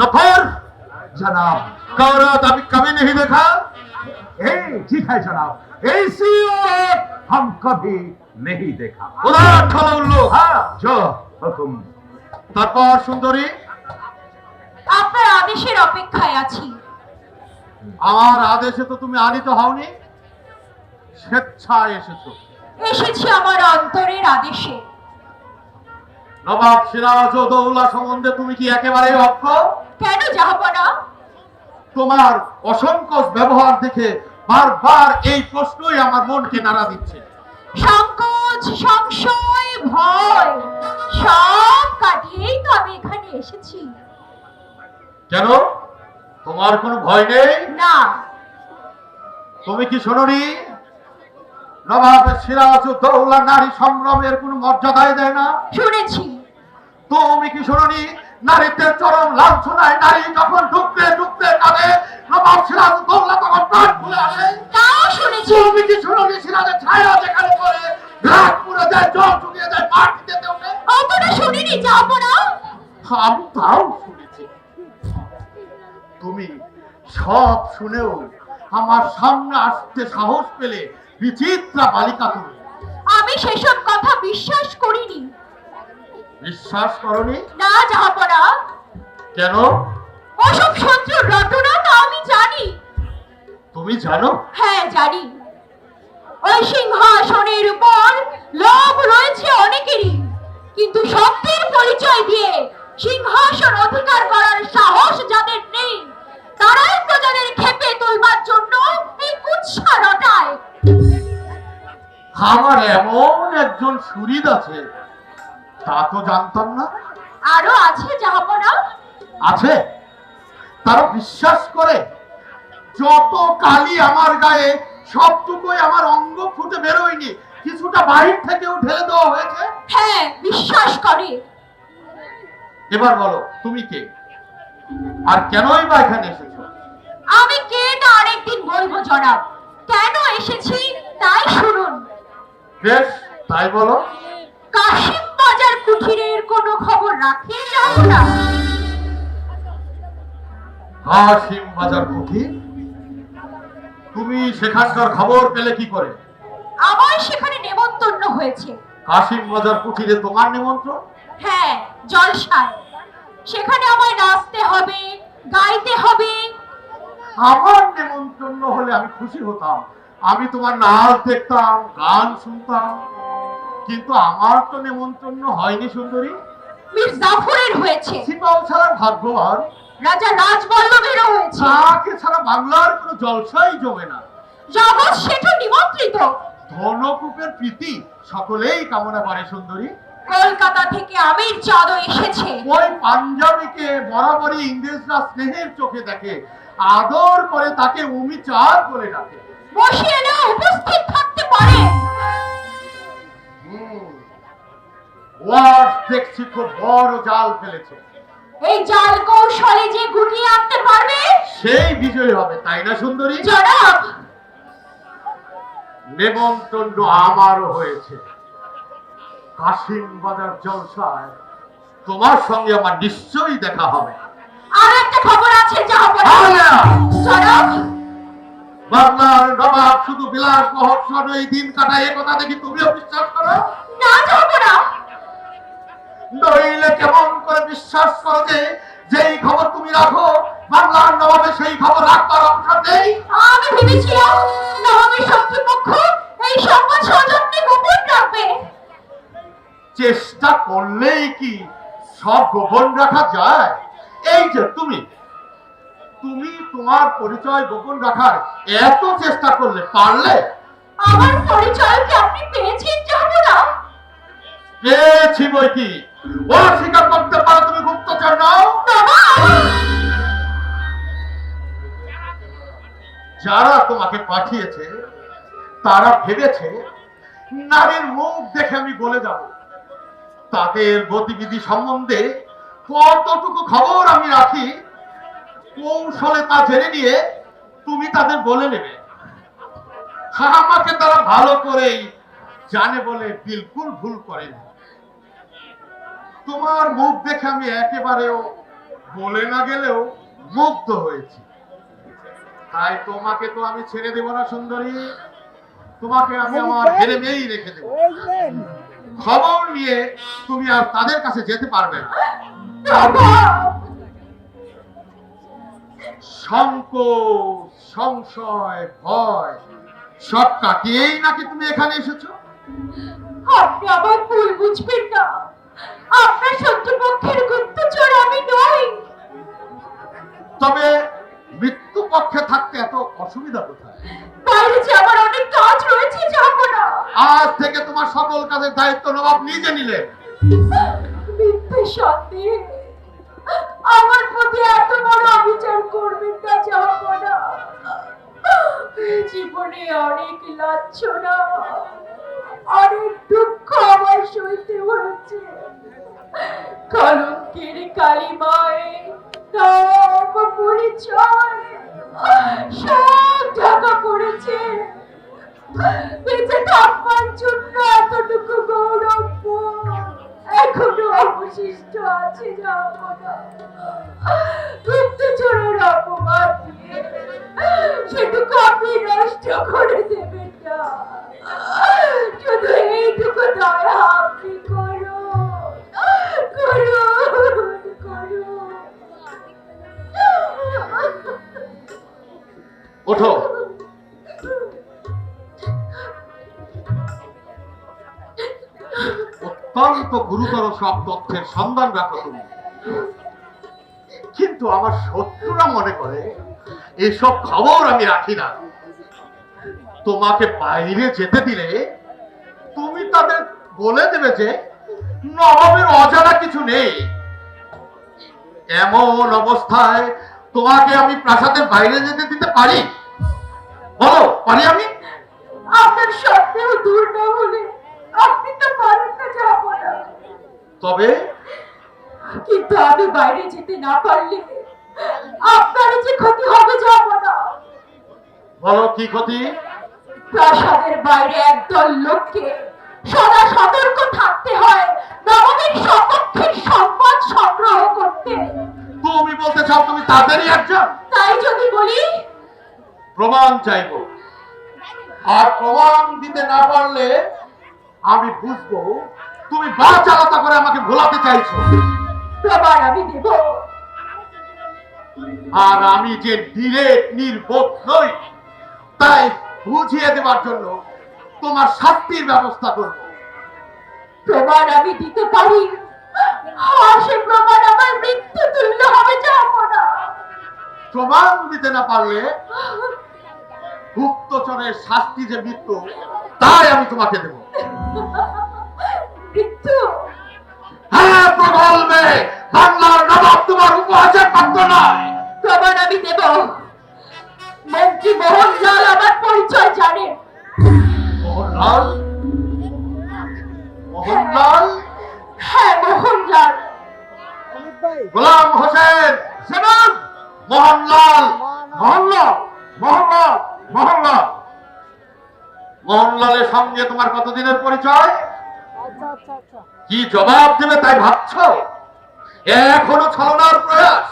नफर जनाब कौरत अभी कभी नहीं देखा ए ठीक है जनाब ऐसी औरत हम कभी नहीं देखा উদার খোলা উল্লু हाँ जो हुकुम তারপর সুন্দরী আপনার আদেশের অপেক্ষায় আছি আমার আদেশে তো তুমি আনিত হওনি স্বেচ্ছায় এসেছো এসেছি আমার অন্তরের আদেশে নবাব সিরাজ ও দৌলা সম্বন্ধে তুমি কি একেবারে অজ্ঞ? কেন যাব না? তোমার অসংকোচ ব্যবহার দেখে বারবার এই প্রশ্নই আমার মনকে নাড়া দিচ্ছে। সংকোচ সংশয় ভয় সব কাটিয়েই তো আমি এখানে এসেছি। কেন? তোমার কোনো ভয় নেই? না। তুমি কি শোনি নবাব সিরাজ ও দৌলা নারী সংগ্রামের কোনো মর্যাদাই দেয় না। শুনেছি। তুমি কি শোনি নারীদের চরম লাঞ্ছনায় নারী যখন ঢুকতে ঢুকতে কাঁদে নবাব সিরাজ ও দৌলা তখন প্রাণ খুলে আসে তাও শুনেছি। তুমি কি শোনি সিরাজের ছায়া যেখানে পড়ে ঘাট পুরো যায় জল শুকিয়ে যায় মাটিতে অতটা শুনিনি যাব না আমি তাও শুনেছি। তুমি সব শুনেও আমার সামনে আসতে সাহস পেলে বিচিত্রা বালিকা তুমি। আমি সেসব কথা বিশ্বাস করিনি। বিশ্বাস করনি? না না কেন? ওসব শত্রুর রটনা তা আমি জানি। তুমি জানো? হ্যাঁ জানি। ওই সিংহাসনের উপর লোভ রয়েছে অনেকেরই। কিন্তু শক্তির পরিচয় দিয়ে সিংহাসন অধিকার করার সাহস যাদের নেই তারাই প্রজাদের ক্ষেপে তুলবার জন্য আমার এমন একজন সুরিদ আছে তা তো জানতাম না। আরও আছে যাহাপনা আছে? তারা বিশ্বাস করে যত কালি আমার গায়ে সবটুকুই আমার অঙ্গ ফুটে বেরোয়নি। কিছুটা বাহির থেকেও ঢেলে দেওয়া হয়েছে। হ্যাঁ বিশ্বাস করে। এবার বলো তুমি কে? আর কেনই বা এখানে এসেছ? আমি কে তা আরেকদিন বলব জনাব। কেন এসেছি তাই শুনুন। বেশ তাই বলো। কাশিম বাজার কুঠিরের কোনো খবর না। কাশিম বাজার পুঁথি তুমি সেখানকার খবর পেলে কি করে? আমার সেখানে নেমন্তন্ন হয়েছে। কাশিম বাজার কুঠিরে তোমার নিমন্ত্রণ হ্যাঁ জলসায়। সেখানে আমায় নাচতে হবে গাইতে হবে আমার নেমন্ত্রণ হলে আমি খুশি হতাম। আমি তোমার নাচ দেখতাম গান শুনতাম। কিন্তু আমার তো নেমন্ত্রণ হয়নি সুন্দরী। মীর জাফরের হয়েছে। ছাড়া ভাগ্যবান। রাজা রাজবল্লভেরও হয়েছে। তাকে ছাড়া বাংলার কোনো জলসাই জমে না। জগৎ সেটা নিমন্ত্রিত। ধনকূপের প্রীতি সকলেই কামনা করে সুন্দরী। কলকাতা থেকে আমির চাঁদও এসেছে। ওই পাঞ্জাবিকে বরাবরই ইংরেজরা স্নেহের চোখে দেখে। আদর করে তাকে উমি করে ডাকে। বসে উপস্থিত থাকতে পারে। ওয়ার্ড দেখছি খুব বড় জাল ফেলেছে। এই জাল কৌশলে যে গুটিয়ে আনতে পারবে? সেই বিজয় হবে তাই না সুন্দরী? জনাব! নেমন্তন্ন আমারও হয়েছে। কাশিম বাজার জলসায় তোমার সঙ্গে আমার নিশ্চয়ই দেখা হবে। খবর আছে যা হবে আলা! জনাব বাংলার নবাব শুধু বিলাস মহোৎসব এই দিন কাটায় এ কথা দেখি তুমিও বিশ্বাস করো? না যাব না নইলে কেমন করে বিশ্বাস করো যে যেই খবর তুমি রাখো বাংলার নবাবে সেই খবর রাখবার অবসর নেই? আমি ভেবেছিলাম নবাবের শত্রুপক্ষ এই সংবাদ সযত্নে গোপন রাখবে। চেষ্টা করলেই কি সব গোপন রাখা যায়? এই যে তুমি তুমি তোমার পরিচয় গোপন রাখার এত চেষ্টা করলে পারলে? আমার পরিচয় কি আপনি পেয়েছেন যাব না পেয়েছি বই কি? ও স্বীকার করতে পারো তুমি গুপ্তচর নাও? যারা তোমাকে পাঠিয়েছে তারা ভেবেছে নারীর মুখ দেখে আমি বলে যাব। তাদের গতিবিধি সম্বন্ধে কতটুকু খবর আমি রাখি কৌশলে তা জেনে নিয়ে তুমি তাদের বলে নেবে। আমাকে তারা ভালো করেই জানে বলে বিলকুল ভুল করেনি। তোমার মুখ দেখে আমি একেবারেও বলে না গেলেও মুগ্ধ হয়েছি। তাই তোমাকে তো আমি ছেড়ে দেব না সুন্দরী। তোমাকে আমি আমার ঘেরে মেয়েই রেখে দেবো। খবর নিয়ে তুমি আর তাদের কাছে যেতে পারবে না। সংকোচ সংশয় ভয়। সব কাটিয়েই নাকি তুমি এখানে এসেছ? আপনি আমার ভুল বুঝবেন না। আপনার শত্রুপক্ষের গুপ্তচর আমি নই। তবে মৃত্যু পক্ষে থাকতে এত অসুবিধা কোথায়? বাইরে যে আমার অনেক কাজ রয়েছে যাব না। আজ থেকে তোমার সকল কাজের দায়িত্ব নবাব নিজে নিলেন। মিথ্যে সন্দেহ। আমার প্রতি এত বড় অবিচার করবেন তা না। জীবনে অনেক লাচ্ছনা অনেক দুঃখ আমার সইতে হয়েছে। কলঙ্কের কালিমায় পরিচয়? অবশিষ্ট আছে গুপ্তচরের অপমান দিয়ে সেটুকু আপনি নষ্ট করে দেবেন না শুধু এইটুকু দয়া আপনি করুন করুন ওঠো। অত্যন্ত গুরুতর সব তথ্যের সন্ধান রাখো তুমি। কিন্তু আমার শত্রুরা মনে করে, এসব খবর আমি রাখি না। তোমাকে বাইরে যেতে দিলে তুমি তাদের বলে দেবে যে নবাবের অজানা কিছু নেই। এমন অবস্থায় তোমাকে আমি প্রাসাদের বাইরে যেতে দিতে পারি? বলো, পারি আমি? আপনার সন্দেহ দূর না হলে আপনি তো পারেন না যাব না। তবে? কিন্তু আমি বাইরে যেতে না পারলে আপনার যে ক্ষতি হবে যাব না। বলো কি ক্ষতি? প্রাসাদের বাইরে একদল লোককে সদা সতর্ক থাকতে হয় নবমীর সপক্ষের সম্পদ সংগ্রহ করতে। তুমি বলতে চাও তুমি তাদেরই একজন? তাই যদি বলি প্রমাণ চাইব। আর প্রমাণ দিতে না পারলে আমি বুঝব তুমি বা চালাতা করে আমাকে ভোলাতে চাইছো। আমি দেব। আর আমি যে ডিরেক্ট নির্বোধ নই তাই বুঝিয়ে দেওয়ার জন্য তোমার শাস্তির ব্যবস্থা করব। প্রমাণ আমি দিতে পারি। সে প্রমাণ আমার মৃত্যু তুল্য হবে না। প্রমাণ দিতে না পারলে গুপ্তচরের শাস্তি যে মৃত্যু তাই আমি তোমাকে দেব। হ্যাঁ প্রগল্ভে বাংলার নবাব তোমার উপহাসের পাত্র নয়। প্রমাণ আমি দেব। মন্ত্রী মোহনলাল আমার পরিচয় জানেন মোহনলাল মোহনলাল হ্যাঁ মোহনলাল গোলাম হোসেন শুনুন মোহনলাল মোহনলাল মোহনলাল মোহনলাল মোহনলালের সঙ্গে তোমার কতদিনের পরিচয়? আচ্ছা আচ্ছা আচ্ছা। কি জবাব দেবে তাই ভাবছ? এখনও ছলনার প্রয়াস।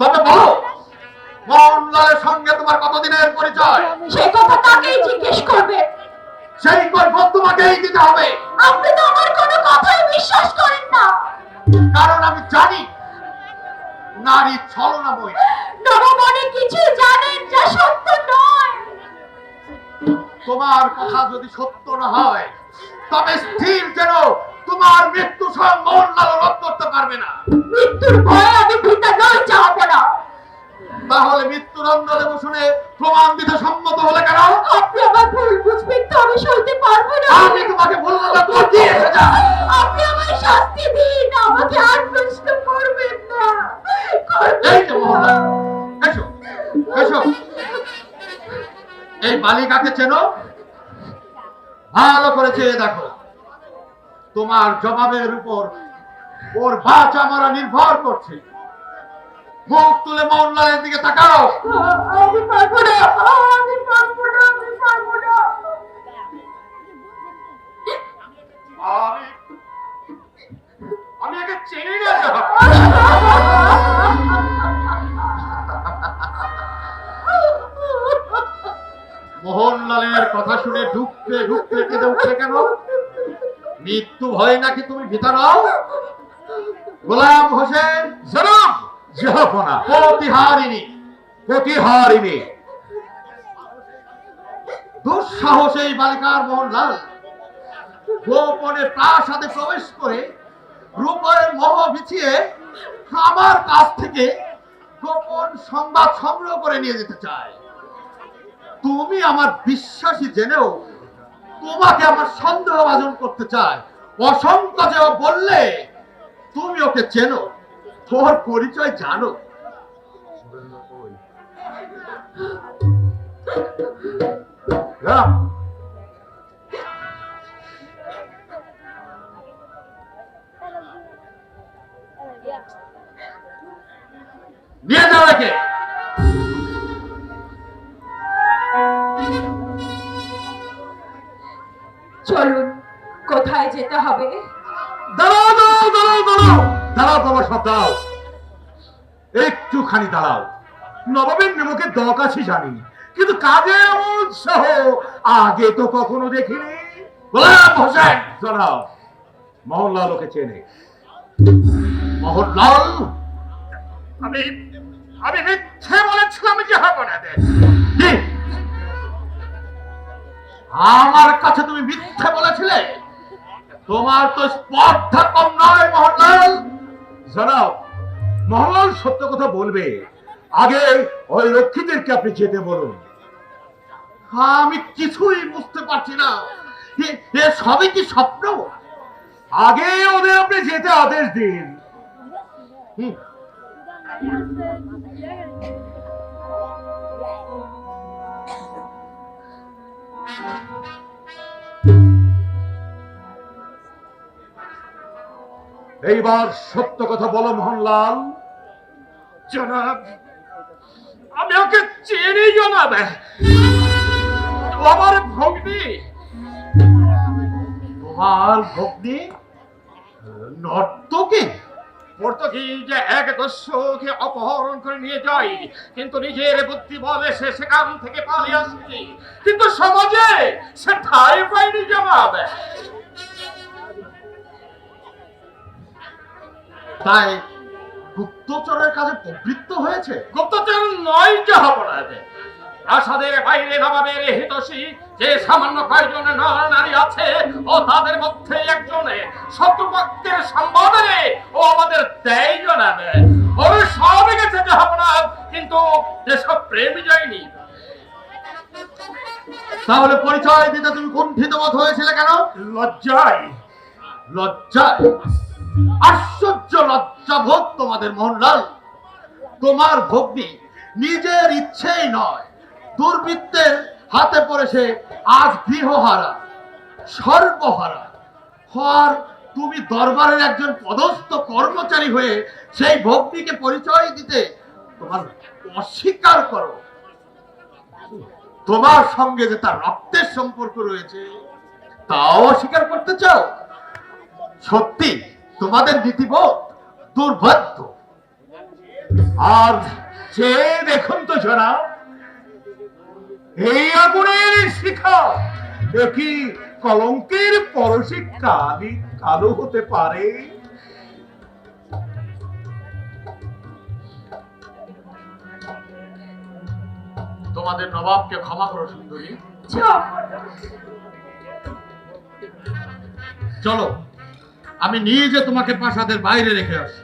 তবে বলো মোহনলালের সঙ্গে তোমার কতদিনের পরিচয়? সেই কথা তাকেই জিজ্ঞেস করবে। সেই কৈফত তোমাকেই দিতে হবে। আপনি তো আমার কোনো কথাই বিশ্বাস করেন না। কারণ আমি জানি নারী ছলনাময়ী। নবমনে কিছু জানেন যা সত্য নয়। তোমার কথা যদি সত্য না হয় তবে স্থির যেন তোমার মৃত্যু স্বয়ং মোহনলাল রোধ করতে পারবে না। মৃত্যুর ভয় আমি ভিতা নয় চাওয়া না তাহলে মৃত্যুদণ্ড দেব শুনে প্রমাণ দিতে সম্মত হলে কেন আপনি আমার ভুল বুঝবেন তো আমি সইতে পারব না। আমি তোমাকে বলব না তুমি এসে যা আপনি আমায় শাস্তি দিন আমাকে আর প্রশ্ন করবেন না। এই যে মোহনলাল এসো এসো। এই বালিকাকে চেনো? ভালো করে চেয়ে দেখো। তোমার জবাবের উপর ওর বাঁচা মরা নির্ভর করছে। মুখ তুলে মোহনলালের দিকে তাকাও। আমি পারব না আমি পারব না আমি পারব না। আমি আমি আপনাকে চিনি না। মোহনলালের কথা শুনে ঢুকতে ঢুকতে কেঁদে উঠছে কেন? মৃত্যু ভয় নাকি তুমি ভিতর গোলাম হোসেন জনাব! জাহাপনা প্রতিহারিণী প্রতিহারিণী। দুঃসাহস এই বালিকার মোহনলাল গোপনে প্রাসাদে প্রবেশ করে রূপের মোহ বিছিয়ে আমার কাছ থেকে গোপন সংবাদ সংগ্রহ করে নিয়ে যেতে চায়। তুমি আমার বিশ্বাসী জেনেও তোমাকে আমার সন্দেহ ভাজন করতে চায়। অসংখ্য যে বললে তুমি ওকে চেনো। তোর পরিচয় জানো। নিয়ে যাও একে। চলুন কোথায় যেতে হবে? দাঁড়াও দাঁড়াও দাঁড়াও দাঁড়াও। দাঁড়াও তোমার সব একটুখানি দাঁড়াও। নবাবের নেমকে দক আছে জানি, কিন্তু কাজে উৎসাহ আগে তো কখনো দেখিনি। গোলাম হোসেন, দাঁড়াও। মোহনলাল ওকে চেনে। মোহনলাল আমি আমি মিথ্যে বলেছিলাম যে হবে না আমার কাছে তুমি মিথ্যে বলেছিলে? তোমার তো স্পর্ধা কম নয় মোহনলাল জানাও মহান সত্য কথা বলবে। আগে ওই রক্ষীদেরকে আপনি যেতে বলুন। আমি কিছুই বুঝতে পারছি না। এ- সবই কি স্বপ্ন? আগে ওদের আপনি যেতে আদেশ দিন। হুম, এইবার সত্য কথা বলো মোহনলাল। জনাব আমি ওকে চিনি জনাব। ও আমার ভগ্নি। তোমার ভগ্নি? নর্তকে? পর্তুগিজ এক দস্যুকে অপহরণ করে নিয়ে যায় কিন্তু নিজের বুদ্ধি বলে সে সেখান থেকে পালিয়ে আসছে কিন্তু সমাজে সে ঠাই পায়নি জবাব তাই গুপ্তচরের কাজে প্রবৃত্ত হয়েছে। গুপ্তচর নয় যাহাপরাধ প্রাসাদের বাইরে নবাবের হিতসী যে সামান্য কয়েকজন নর নারী আছে ও তাদের মধ্যে একজনে শত্রুপক্ষের সম্বোধনে ও আমাদের দেয় জানাবে। ওর সব গেছে যাহাপরাধ কিন্তু এসব প্রেম যায়নি তাহলে পরিচয় দিতে তুমি কুণ্ঠিত বোধ হয়েছিলে কেন? লজ্জায়। লজ্জায়? আশ্চর্য লজ্জাবোধ তোমাদের মোহনলাল। তোমার ভগ্নি নিজের ইচ্ছেই নয়, দুর্বৃত্তের হাতে পড়েছে আজ গৃহহারা সর্বহারা হর তুমি দরবারের একজন পদস্থ কর্মচারী হয়ে সেই ভক্তিকে পরিচয় দিতে তোমার অস্বীকার করো। তোমার সঙ্গে যে তার রক্তের সম্পর্ক রয়েছে, তাও অস্বীকার করতে চাও? সত্যি তোমাদের নীতিবোধ দুর্ভাগ্য। আর যে দেখুন তো জনাব এই আগুনের শিখা কি কলঙ্কের পরশে কালি কালো হতে পারে। তোমাদের নবাবকে ক্ষমা করো, সুন্দরী। চলো। আমি নিয়ে যে তোমাকে প্রাসাদের বাইরে রেখে আসি